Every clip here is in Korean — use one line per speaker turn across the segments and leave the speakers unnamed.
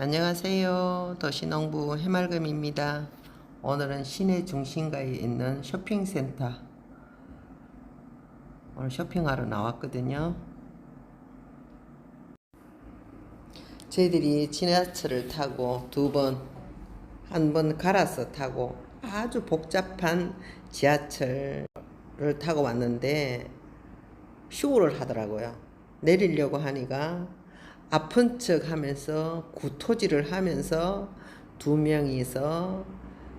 안녕하세요. 도시농부 해맑음입니다. 오늘은 시내 중심가에 있는 쇼핑센터 오늘 쇼핑하러 나왔거든요. 저희들이 지하철을 타고 두 번, 한 번 갈아서 타고 아주 복잡한 지하철을 타고 왔는데 휴고를 하더라고요. 내리려고 하니까 아픈 척 하면서 구토질을 하면서 두 명이서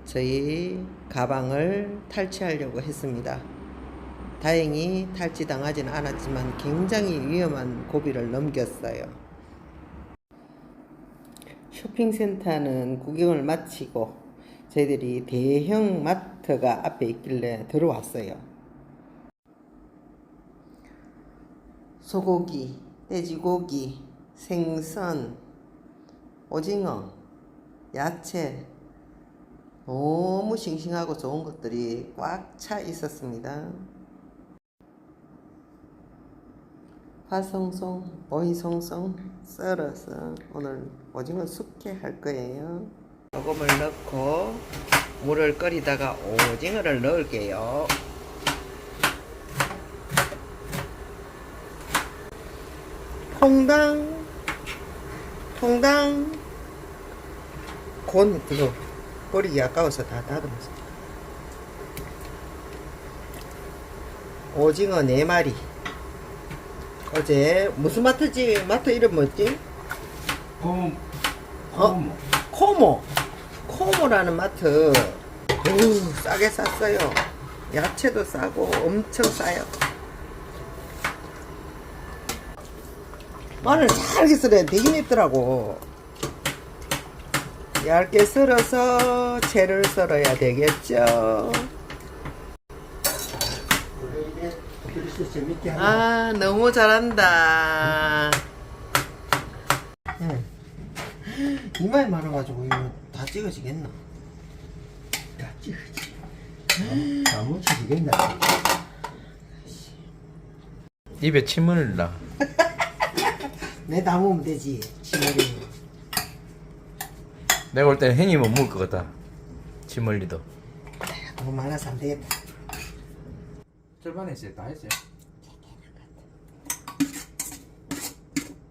저희 가방을 탈취하려고 했습니다. 다행히 탈취당하지는 않았지만 굉장히 위험한 고비를 넘겼어요. 쇼핑센터는 구경을 마치고 저희들이 대형 마트가 앞에 있길래 들어왔어요. 소고기, 돼지고기, 생선, 오징어, 야채, 너무 싱싱하고 좋은 것들이 꽉 차 있었습니다. 파송송, 오이송송 썰어서 오늘 오징어 숙회 할 거예요. 소금을 넣고 물을 끓이다가 오징어를 넣을게요. 통당, 통당, 곤 그거 버리기 아까워서 다 다듬었어. 오징어 네 마리. 어제 무슨 마트지? 마트 이름 뭐지?
곰,
어?
곰,
코모. 코모라는 마트. 어우, 싸게 쌌어요. 야채도 싸고 엄청 싸요. 마늘 잘게 썰어야 되게 맵더라고. 얇게 썰어서 채를 썰어야 되겠죠. 아, 너무 잘한다. 이마에 많아가지고 이거 다 찍어지겠나?
다 찍어지. 다 묻혀지겠나?
입에 침 흘린다.
내 담으면 되지. 치머리.
내가 볼 때는 행이 못 먹을 것 같다. 침 흘리도.
너무 많아서 안 되겠다.
절반 했어요. 다 했어요.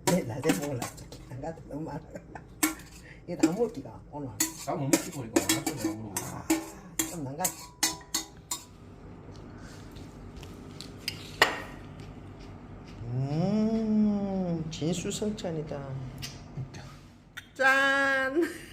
내 낮에 먹을라. 안 가도 너무 많아. 이거 다 먹기가 오늘.
다 못 먹지 보니까 완전.
아, 좀 난가. 음, 진수성찬이다. 짠!